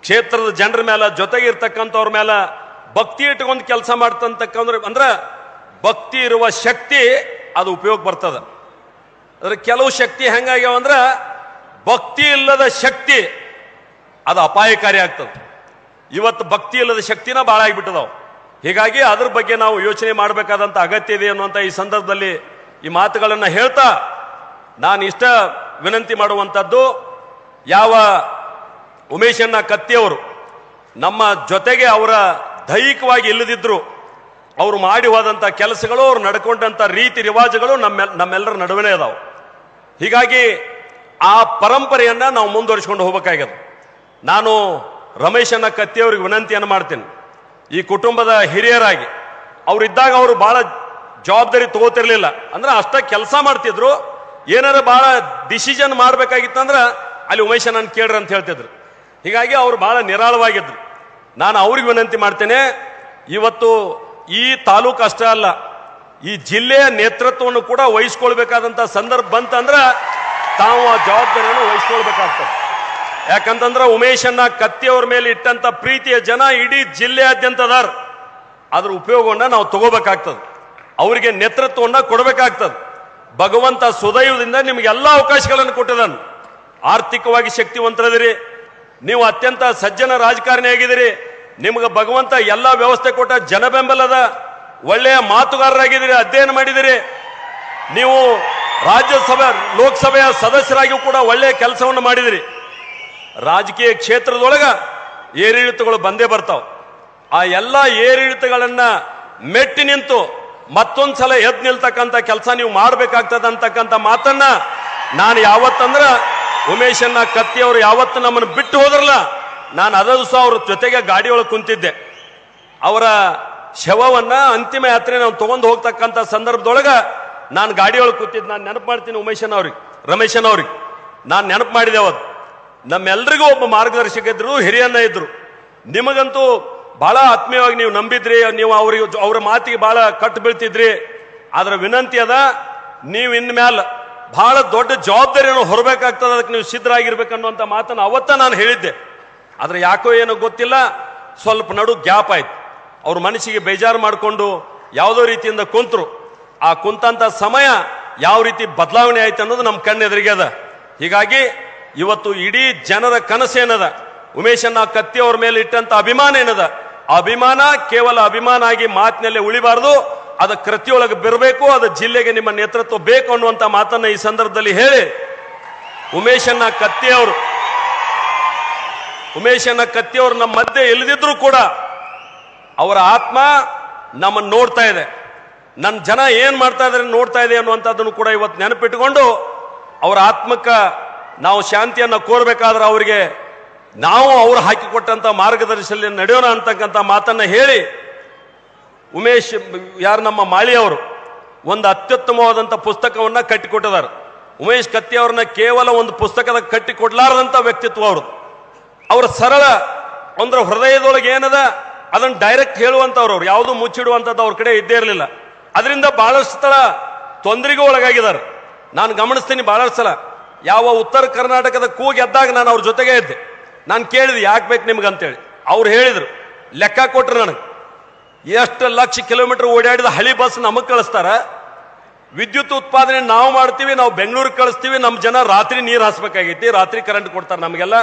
ಕ್ಷೇತ್ರದ ಜನರ ಮೇಲೆ ಜೊತೆಗೆ ಇರ್ತಕ್ಕಂಥವ್ರ ಮೇಲೆ ಭಕ್ತಿ ಇಟ್ಕೊಂಡು ಕೆಲಸ ಮಾಡ್ತಂತಕ್ಕಂದ್ರೆ, ಅಂದ್ರೆ ಭಕ್ತಿ ಇರುವ ಶಕ್ತಿ ಅದು ಉಪಯೋಗ ಬರ್ತದೆ. ಅದ್ರ ಕೆಲವು ಶಕ್ತಿ ಹೆಂಗಾಗ್ಯಾವ ಅಂದ್ರೆ ಭಕ್ತಿ ಇಲ್ಲದ ಶಕ್ತಿ ಅದು ಅಪಾಯಕಾರಿ ಆಗ್ತದೆ. ಇವತ್ತು ಭಕ್ತಿ ಇಲ್ಲದ ಶಕ್ತಿನ ಭಾಳ ಆಗಿಬಿಟ್ಟದಾವ್. ಹೀಗಾಗಿ ಅದ್ರ ಬಗ್ಗೆ ನಾವು ಯೋಚನೆ ಮಾಡಬೇಕಾದಂತ ಅಗತ್ಯ ಇದೆ ಅನ್ನುವಂಥ ಈ ಸಂದರ್ಭದಲ್ಲಿ ಈ ಮಾತುಗಳನ್ನು ಹೇಳ್ತಾ ನಾನು ಇಷ್ಟ ವಿನಂತಿ ಮಾಡುವಂಥದ್ದು ಯಾವ ಉಮೇಶಣ್ಣ ಕತ್ತಿಯವರು ನಮ್ಮ ಜೊತೆಗೆ ಅವರ ದೈಹಿಕವಾಗಿ ಇಲ್ಲದಿದ್ದರು ಅವರು ಮಾಡಿ ಹೋದಂಥ ಕೆಲಸಗಳು, ಅವ್ರು ನಡ್ಕೊಂಡಂಥ ರೀತಿ ರಿವಾಜುಗಳು ನಮ್ಮ ನಮ್ಮೆಲ್ಲರ ನಡುವೆನೇ ಅದಾವೆ ಹೀಗಾಗಿ ಆ ಪರಂಪರೆಯನ್ನು ನಾವು ಮುಂದುವರಿಸ್ಕೊಂಡು ಹೋಗಬೇಕಾಗ್ಯದ. ನಾನು ರಮೇಶನ ಕತ್ತಿಯವ್ರಿಗೆ ವಿನಂತಿಯನ್ನು ಮಾಡ್ತೀನಿ. ಈ ಕುಟುಂಬದ ಹಿರಿಯರಾಗಿ, ಅವರಿದ್ದಾಗ ಅವರು ಭಾಳ ಜವಾಬ್ದಾರಿ ತಗೋತಿರ್ಲಿಲ್ಲ. ಅಂದ್ರೆ ಅಷ್ಟೇ ಕೆಲಸ ಮಾಡ್ತಿದ್ರು ಏನಾರ ಬಹಳ ಡಿಸಿಷನ್ ಮಾಡಬೇಕಾಗಿತ್ತಂದ್ರೆ ಅಲ್ಲಿ ಉಮೇಶನನ್ನು ಕೇಳ್ರಿ ಅಂತ ಹೇಳ್ತಿದ್ರು. ಹೀಗಾಗಿ ಅವರು ಬಹಳ ನಿರಾಳವಾಗಿದ್ರು. ನಾನು ಅವ್ರಿಗೆ ವಿನಂತಿ ಮಾಡ್ತೇನೆ, ಇವತ್ತು ಈ ತಾಲೂಕು ಅಷ್ಟೇ ಅಲ್ಲ, ಈ ಜಿಲ್ಲೆಯ ನೇತೃತ್ವವನ್ನು ಕೂಡ ವಹಿಸ್ಕೊಳ್ಬೇಕಾದಂಥ ಸಂದರ್ಭ ಬಂತಂದ್ರೆ ತಾವು ಆ ಜವಾಬ್ದಾರಿಯನ್ನು ವಹಿಸ್ಕೊಳ್ಬೇಕಾಗ್ತದೆ. ಯಾಕಂತಂದ್ರೆ ಉಮೇಶನ್ನ ಕತ್ತಿಯವ್ರ ಮೇಲೆ ಇಟ್ಟಂತ ಪ್ರೀತಿಯ ಜನ ಇಡೀ ಜಿಲ್ಲೆಯಾದ್ಯಂತ ಅದಾರ ಅದ್ರ ಉಪಯೋಗವನ್ನ ನಾವು ತಗೋಬೇಕಾಗ್ತದೆ. ಅವರಿಗೆ ನೇತೃತ್ವವನ್ನ ಕೊಡಬೇಕಾಗ್ತದೆ. ಭಗವಂತ ಸುದೈವದಿಂದ ನಿಮಗೆ ಎಲ್ಲ ಅವಕಾಶಗಳನ್ನು ಕೊಟ್ಟಿದ್ದಾನೆ. ಆರ್ಥಿಕವಾಗಿ ಶಕ್ತಿವಂತರದಿರಿ. ನೀವು ಅತ್ಯಂತ ಸಜ್ಜನ ರಾಜಕಾರಣಿ ಆಗಿದ್ದೀರಿ ನಿಮ್ಗೆ ಭಗವಂತ ಎಲ್ಲ ವ್ಯವಸ್ಥೆ ಕೊಟ್ಟ ಜನ ಬೆಂಬಲದ ಒಳ್ಳೆಯ ಮಾತುಗಾರರಾಗಿದ್ದೀರಿ ಅಧ್ಯಯನ ಮಾಡಿದಿರಿ. ನೀವು ರಾಜ್ಯಸಭೆ, ಲೋಕಸಭೆಯ ಸದಸ್ಯರಾಗಿಯೂ ಕೂಡ ಒಳ್ಳೆಯ ಕೆಲಸವನ್ನು ಮಾಡಿದಿರಿ. ರಾಜಕೀಯ ಕ್ಷೇತ್ರದೊಳಗೆ ಏರಿಳಿತಗಳು ಬಂದೇ ಬರ್ತಾವ. ಆ ಎಲ್ಲ ಏರಿಳಿತಗಳನ್ನು ಮೆಟ್ಟಿ ನಿಂತು ಮತ್ತೊಂದ್ಸಲ ಎದ್ ನಿಲ್ತಕ್ಕಂಥ ಕೆಲಸ ನೀವು ಮಾಡ್ಬೇಕಾಗ್ತದ ಅಂತಕ್ಕಂಥ ಮಾತನ್ನ ನಾನು ಯಾವತ್ತಂದ್ರ ಉಮೇಶನ್ನ ಕತ್ತಿ ಅವರು ಯಾವತ್ತು ನಮ್ಮನ್ನು ಬಿಟ್ಟು ಹೋದ್ರಲ್ಲ, ನಾನು ಅದ ದಿವಸ ಅವ್ರ ಜೊತೆಗೆ ಗಾಡಿಯೊಳಗೆ ಕುಂತಿದ್ದೆ. ಅವರ ಶವವನ್ನ ಅಂತಿಮ ಯಾತ್ರೆ ನಾವು ತಗೊಂಡು ಹೋಗ್ತಕ್ಕಂಥ ಸಂದರ್ಭದೊಳಗ ನಾನು ಗಾಡಿಯೊಳಗೆ ಕೂತಿದ್ದು ನಾನು ನೆನಪು ಮಾಡ್ತೀನಿ ಉಮೇಶನ್ ಅವ್ರಿಗೆ ರಮೇಶನ್ ಅವ್ರಿಗೆ. ನಾನು ನೆನಪು ಮಾಡಿದೆ ಅವತ್ತು. ನಮ್ಮೆಲ್ರಿಗೂ ಒಬ್ಬ ಮಾರ್ಗದರ್ಶಕ ಇದ್ರು ಹಿರಿಯನ್ನ ಇದ್ರು. ನಿಮಗಂತೂ ಬಹಳ ಆತ್ಮೀಯವಾಗಿ ನೀವು ನಂಬಿದ್ರಿ, ನೀವು ಅವ್ರಿಗೆ ಅವ್ರ ಮಾತಿಗೆ ಬಹಳ ಕಟ್ಟು ಬೀಳ್ತಿದ್ರಿ. ಅದರ ವಿನಂತಿ ಅದ, ನೀವು ಇನ್ಮೇಲೆ ಬಹಳ ದೊಡ್ಡ ಜವಾಬ್ದಾರಿಯನ್ನು ಹೊರಬೇಕಾಗ್ತದೆ, ಅದಕ್ಕೆ ನೀವು ಸಿದ್ಧರಾಗಿರ್ಬೇಕನ್ನುವಂಥ ಮಾತನ್ನು ಅವತ್ತ ನಾನು ಹೇಳಿದ್ದೆ. ಆದ್ರೆ ಯಾಕೋ ಏನೋ ಗೊತ್ತಿಲ್ಲ, ಸ್ವಲ್ಪ ನಡು ಗ್ಯಾಪ್ ಆಯ್ತು. ಅವ್ರ ಮನಸ್ಸಿಗೆ ಬೇಜಾರು ಮಾಡಿಕೊಂಡು ಯಾವುದೋ ರೀತಿಯಿಂದ ಕುಂತರು. ಆ ಕುಂತಂಥ ಸಮಯ ಯಾವ ರೀತಿ ಬದಲಾವಣೆ ಆಯ್ತು ಅನ್ನೋದು ನಮ್ಮ ಕಣ್ಣೆದುರಿಗೆ ಅದ. ಹೀಗಾಗಿ ಇವತ್ತು ಇಡೀ ಜನರ ಕನಸೇನದ? ಉಮೇಶನ್ನ ಕತ್ತಿ ಅವ್ರ ಮೇಲೆ ಇಟ್ಟಂತ ಅಭಿಮಾನ ಏನದ? ಅಭಿಮಾನ ಕೇವಲ ಅಭಿಮಾನ ಆಗಿ ಮಾತಿನಲ್ಲೇ ಉಳಿಬಾರದು. ಅದ ಕೃತಿಯೊಳಗೆ ಬರಬೇಕು, ಅದು ಜಿಲ್ಲೆಗೆ ನಿಮ್ಮ ನೇತೃತ್ವ ಬೇಕು ಅನ್ನುವಂತ ಮಾತನ್ನ ಈ ಸಂದರ್ಭದಲ್ಲಿ ಹೇಳಿ. ಉಮೇಶನ್ನ ಕತ್ತಿ ಅವರು. ಉಮೇಶನ್ನ ಕತ್ತಿ ಅವರು ನಮ್ಮ ಮಧ್ಯೆ ಇಲ್ಲದಿದ್ರು ಕೂಡ ಅವರ ಆತ್ಮ ನಮ್ಮನ್ನು ನೋಡ್ತಾ ಇದೆ. ನನ್ನ ಜನ ಏನು ಮಾಡ್ತಾ ಇದ್ದಾರೆ ನೋಡ್ತಾ ಇದೆ ಅನ್ನುವಂಥದ್ದನ್ನು ಕೂಡ ಇವತ್ತು ನೆನಪಿಟ್ಟುಕೊಂಡು ಅವರ ಆತ್ಮಕ್ಕ ನಾವು ಶಾಂತಿಯನ್ನು ಕೋರ್ಬೇಕಾದ್ರೆ ಅವರಿಗೆ ನಾವು ಅವರು ಹಾಕಿಕೊಟ್ಟಂತ ಮಾರ್ಗದರ್ಶನದಲ್ಲಿ ನಡೆಯೋಣ ಅಂತಕ್ಕಂಥ ಮಾತನ್ನ ಹೇಳಿ ಉಮೇಶ್ ಯಾರು ನಮ್ಮ ಮಾಳಿಯವರು ಒಂದು ಅತ್ಯುತ್ತಮವಾದಂಥ ಪುಸ್ತಕವನ್ನ ಕಟ್ಟಿಕೊಟ್ಟಿದ್ದಾರೆ. ಉಮೇಶ್ ಕತ್ತಿ ಅವ್ರನ್ನ ಕೇವಲ ಒಂದು ಪುಸ್ತಕದ ಕಟ್ಟಿಕೊಡ್ಲಾರದಂತ ವ್ಯಕ್ತಿತ್ವ ಅವರು ಅವ್ರ ಸರಳ ಅಂದ್ರೆ ಹೃದಯದೊಳಗೆ ಏನದ? ಅದನ್ನ ಡೈರೆಕ್ಟ್ ಹೇಳುವಂಥವ್ರು ಅವ್ರು. ಯಾವುದು ಮುಚ್ಚಿಡುವಂಥದ್ದು ಅವ್ರ ಕಡೆ ಇದ್ದೇ ಇರಲಿಲ್ಲ. ಅದರಿಂದ ಬಹಳಷ್ಟು ಸ್ಥಳ ತೊಂದರೆಗೂ ಒಳಗಾಗಿದ್ದಾರೆ. ನಾನು ಗಮನಿಸ್ತೀನಿ ಬಹಳಷ್ಟು ಸಲ. ಯಾವ ಉತ್ತರ ಕರ್ನಾಟಕದ ಕೂಗೆದ್ದಾಗ ನಾನು ಅವ್ರ ಜೊತೆಗೆ ಇದ್ದೆ. ನಾನು ಕೇಳಿದೆ, ಯಾಕೆ ಬೇಕು ನಿಮ್ಗೆ ಅಂತೇಳಿ. ಅವ್ರು ಹೇಳಿದರು, ಲೆಕ್ಕ ಕೊಟ್ರು ನನಗೆ. ಎಷ್ಟು ಲಕ್ಷ ಕಿಲೋಮೀಟರ್ ಓಡಾಡಿದ ಹಳಿ ಬಸ್ ನಮಗೆ ಕಳಿಸ್ತಾರ? ವಿದ್ಯುತ್ ಉತ್ಪಾದನೆ ನಾವು ಮಾಡ್ತೀವಿ, ನಾವು ಬೆಂಗಳೂರಿಗೆ ಕಳಿಸ್ತೀವಿ ನಮ್ಮ ಜನ ರಾತ್ರಿ ನೀರು ಹಾಸ್ಬೇಕಾಗೈತಿ, ರಾತ್ರಿ ಕರೆಂಟ್ ಕೊಡ್ತಾರೆ ನಮಗೆಲ್ಲ.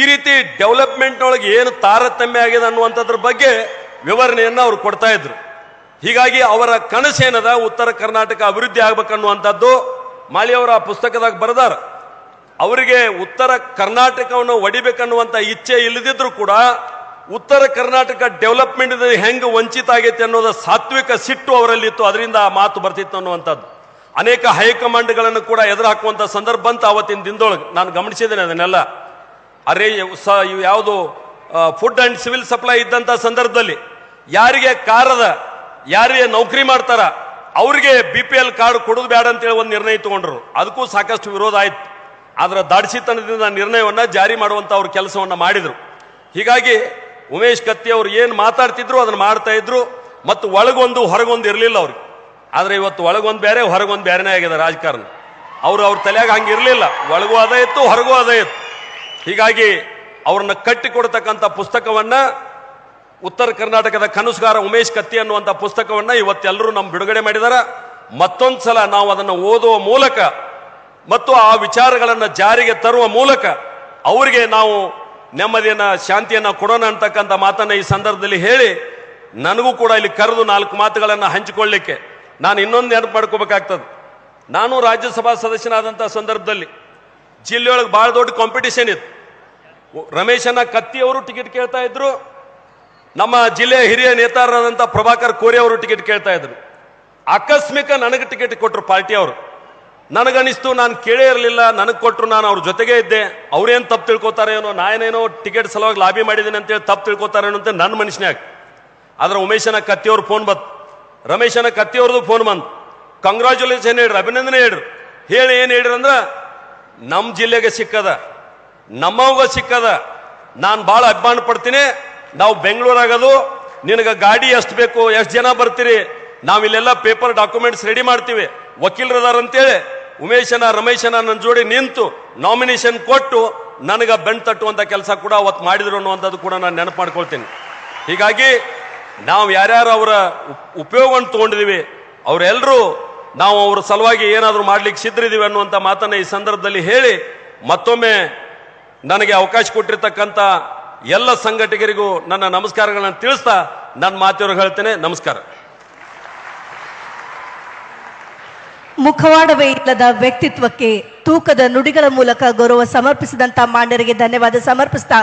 ಈ ರೀತಿ ಡೆವಲಪ್ಮೆಂಟ್ ಒಳಗೆ ಏನು ತಾರತಮ್ಯ ಆಗಿದೆ ಅನ್ನುವಂಥದ್ರ ಬಗ್ಗೆ ವಿವರಣೆಯನ್ನು ಅವ್ರು ಕೊಡ್ತಾ ಇದ್ರು. ಹೀಗಾಗಿ ಅವರ ಕನಸೇನದ ಉತ್ತರ ಕರ್ನಾಟಕ ಅಭಿವೃದ್ಧಿ ಆಗ್ಬೇಕನ್ನುವಂಥದ್ದು ಮಾಳಿಯವರ ಆ ಪುಸ್ತಕದಾಗ ಬರೆದಾರ. ಅವರಿಗೆ ಉತ್ತರ ಕರ್ನಾಟಕವನ್ನು ಒಡಿಬೇಕನ್ನುವಂಥ ಇಚ್ಛೆ ಇಲ್ಲದಿದ್ರು ಕೂಡ ಉತ್ತರ ಕರ್ನಾಟಕ ಡೆವಲಪ್ಮೆಂಟ್ ಹೆಂಗೆ ವಂಚಿತ ಆಗೈತೆ ಅನ್ನೋದ ಸಾತ್ವಿಕ ಸಿಟ್ಟು ಅವರಲ್ಲಿತ್ತು. ಅದರಿಂದ ಆ ಮಾತು ಬರ್ತಿತ್ತು ಅನ್ನುವಂಥದ್ದು. ಅನೇಕ ಹೈಕಮಾಂಡ್ಗಳನ್ನು ಕೂಡ ಎದುರು ಹಾಕುವಂಥ ಸಂದರ್ಭ ಬಂತು ಅವತ್ತಿನ ದಿನದೊಳಗೆ. ನಾನು ಗಮನಿಸಿದ್ದೇನೆ ಅದನ್ನೆಲ್ಲ. ಅರೆ, ಸ, ಯಾವುದು ಫುಡ್ ಅಂಡ್ ಸಿವಿಲ್ ಸಪ್ಲೈ ಇದ್ದಂಥ ಸಂದರ್ಭದಲ್ಲಿ ಯಾರಿಗೆ ಕಾರದ, ಯಾರಿಗೆ ನೌಕರಿ ಮಾಡ್ತಾರ, ಅವ್ರಿಗೆ ಬಿ ಪಿ ಎಲ್ ಕಾರ್ಡ್ ಕೊಡೋದು ಬೇಡ ಅಂತೇಳಿ ಒಂದು ನಿರ್ಣಯ ತಗೊಂಡ್ರು. ಅದಕ್ಕೂ ಸಾಕಷ್ಟು ವಿರೋಧ ಆಯ್ತು. ಆದ್ರೆ ದಾಡಿಸಿತನದಿಂದ ನಿರ್ಣಯವನ್ನು ಜಾರಿ ಮಾಡುವಂಥ ಅವ್ರ ಕೆಲಸವನ್ನು ಮಾಡಿದರು. ಹೀಗಾಗಿ ಉಮೇಶ್ ಕತ್ತಿ ಅವರು ಏನು ಮಾತಾಡ್ತಿದ್ರು ಅದನ್ನು ಮಾಡ್ತಾ ಇದ್ರು ಮತ್ತು ಒಳಗೊಂದು ಹೊರಗೊಂದು ಇರಲಿಲ್ಲ ಅವ್ರಿಗೆ. ಆದರೆ ಇವತ್ತು ಒಳಗೊಂದು ಬೇರೆ, ಹೊರಗೊಂದು ಬೇರೆನೇ ಆಗಿದೆ ರಾಜಕಾರಣ. ಅವರು ಅವ್ರ ತಲೆಯಾಗ ಹಂಗೆ ಇರಲಿಲ್ಲ. ಒಳಗೂ ಅದೇ ಇತ್ತು, ಹೊರಗೂ ಅದೇ ಇತ್ತು. ಹೀಗಾಗಿ ಅವ್ರನ್ನ ಕಟ್ಟಿಕೊಡ್ತಕ್ಕಂಥ ಪುಸ್ತಕವನ್ನು ಉತ್ತರ ಕರ್ನಾಟಕದ ಕನಸುಗಾರ ಉಮೇಶ್ ಕತ್ತಿ ಅನ್ನುವಂಥ ಪುಸ್ತಕವನ್ನು ಇವತ್ತೆಲ್ಲರೂ ನಮ್ಮ ಬಿಡುಗಡೆ ಮಾಡಿದಾರ. ಮತ್ತೊಂದು ಸಲ ನಾವು ಅದನ್ನು ಓದುವ ಮೂಲಕ ಮತ್ತು ಆ ವಿಚಾರಗಳನ್ನು ಜಾರಿಗೆ ತರುವ ಮೂಲಕ ಅವರಿಗೆ ನಾವು ನೆಮ್ಮದಿಯನ್ನು, ಶಾಂತಿಯನ್ನು ಕೊಡೋಣ ಅಂತಕ್ಕಂಥ ಮಾತನ್ನ ಈ ಸಂದರ್ಭದಲ್ಲಿ ಹೇಳಿ ನನಗೂ ಕೂಡ ಇಲ್ಲಿ ಕರೆದು ನಾಲ್ಕು ಮಾತುಗಳನ್ನು ಹಂಚಿಕೊಳ್ಳಿಕ್ಕೆ ನಾನು ಇನ್ನೊಂದು ನೆನಪು ಮಾಡ್ಕೋಬೇಕಾಗ್ತದೆ. ನಾನು ರಾಜ್ಯಸಭಾ ಸದಸ್ಯನಾದಂಥ ಸಂದರ್ಭದಲ್ಲಿ ಜಿಲ್ಲೆಯೊಳಗೆ ಭಾಳ ದೊಡ್ಡ ಕಾಂಪಿಟಿಷನ್ ಇತ್ತು. ರಮೇಶನ ಕತ್ತಿಯವರು ಟಿಕೆಟ್ ಕೇಳ್ತಾ ಇದ್ರು. ನಮ್ಮ ಜಿಲ್ಲೆಯ ಹಿರಿಯ ನೇತಾರರಾದಂಥ ಪ್ರಭಾಕರ್ ಕೋರಿ ಅವರು ಟಿಕೆಟ್ ಕೇಳ್ತಾ ಇದ್ರು. ಆಕಸ್ಮಿಕ ನನಗೆ ಟಿಕೆಟ್ ಕೊಟ್ಟರು ಪಾರ್ಟಿ ಅವರು. ನನಗನಿಸ್ತು, ನಾನು ಕೇಳೇ ಇರಲಿಲ್ಲ, ನನಗೆ ಕೊಟ್ಟರು ನಾನು ಅವ್ರ ಜೊತೆಗೇ ಇದ್ದೆ. ಅವ್ರೇನು ತಪ್ಪು ತಿಳ್ಕೊತಾರೇನೋ ನಾನೇನೋ ಟಿಕೆಟ್ ಸಲುವಾಗಿ ಲಾಬಿ ಮಾಡಿದ್ದೀನಿ ಅಂತೇಳಿ ತಪ್ಪು ತಿಳ್ಕೊತಾರೇನೋ ಅಂತ ನನ್ನ ಮನುಷ್ಯನಾಗ ಆದ್ರೆ ಉಮೇಶನ ಕತ್ತಿಯವ್ರ ಫೋನ್ ಬಂತು. ರಮೇಶನ ಕತ್ತಿಯವ್ರದ್ದು ಫೋನ್ ಬಂತು. ಕಂಗ್ರಾಚುಲೇಷನ್ ಹೇಳ್ರಿ, ಅಭಿನಂದನೆ ಹೇಳ್ರಿ. ಹೇಳಿ ಏನು ಹೇಳ್ರಿ ಅಂದ್ರೆ ನಮ್ಮ ಜಿಲ್ಲೆಗೆ ಸಿಕ್ಕದ, ನಮ್ಮವ್ಗ ಸಿಕ್ಕದ, ನಾನು ಭಾಳ ಅಭಿಮಾನ ಪಡ್ತೀನಿ, ನಾವು ಬೆಂಗಳೂರಾಗದು ನಿನಗೆ ಗಾಡಿ ಎಷ್ಟು ಬೇಕು, ಎಷ್ಟು ಜನ ಬರ್ತೀರಿ, ನಾವಿಲ್ಲೆಲ್ಲ ಪೇಪರ್ ಡಾಕ್ಯುಮೆಂಟ್ಸ್ ರೆಡಿ ಮಾಡ್ತೀವಿ, ವಕೀಲರದಾರ ಅಂತೇಳಿ ಉಮೇಶನ, ರಮೇಶನ ನನ್ನ ಜೋಡಿ ನಿಂತು ನಾಮಿನೇಷನ್ ಕೊಟ್ಟು ನನಗೆ ಬೆಣ್ ತಟ್ಟುವಂಥ ಕೆಲಸ ಕೂಡ ಅವತ್ತು ಮಾಡಿದ್ರು ಅನ್ನುವಂಥದ್ದು ಕೂಡ ನಾನು ನೆನಪು ಮಾಡ್ಕೊಳ್ತೀನಿ. ಹೀಗಾಗಿ ನಾವು ಯಾರ್ಯಾರು ಅವರ ಉಪಯೋಗವನ್ನು ತಗೊಂಡಿದೀವಿ ಅವರೆಲ್ಲರೂ ನಾವು ಅವರ ಸಲುವಾಗಿ ಏನಾದರೂ ಮಾಡ್ಲಿಕ್ಕೆ ಸಿದ್ಧರಿದ್ದೀವಿ ಅನ್ನುವಂಥ ಮಾತನ್ನು ಈ ಸಂದರ್ಭದಲ್ಲಿ ಹೇಳಿ ಮತ್ತೊಮ್ಮೆ ನನಗೆ ಅವಕಾಶ ಕೊಟ್ಟಿರ್ತಕ್ಕಂಥ ಎಲ್ಲ ಸಂಘಟಕರಿಗೂ ನನ್ನ ನಮಸ್ಕಾರಗಳನ್ನು ತಿಳಿಸ್ತಾ ನನ್ನ ಮಾತಿಯವ್ರಿಗೆ ಹೇಳ್ತೇನೆ. ನಮಸ್ಕಾರ. ಮುಖವಾಡವೇ ಇಲ್ಲದ ವ್ಯಕ್ತಿತ್ವಕ್ಕೆ ತೂಕದ ನುಡಿಗಳ ಮೂಲಕ ಗೌರವ ಸಮರ್ಪಿಸಿದಂತ ಮಾನ್ಯರಿಗೆ ಧನ್ಯವಾದ ಸಮರ್ಪಿಸ್ತಾ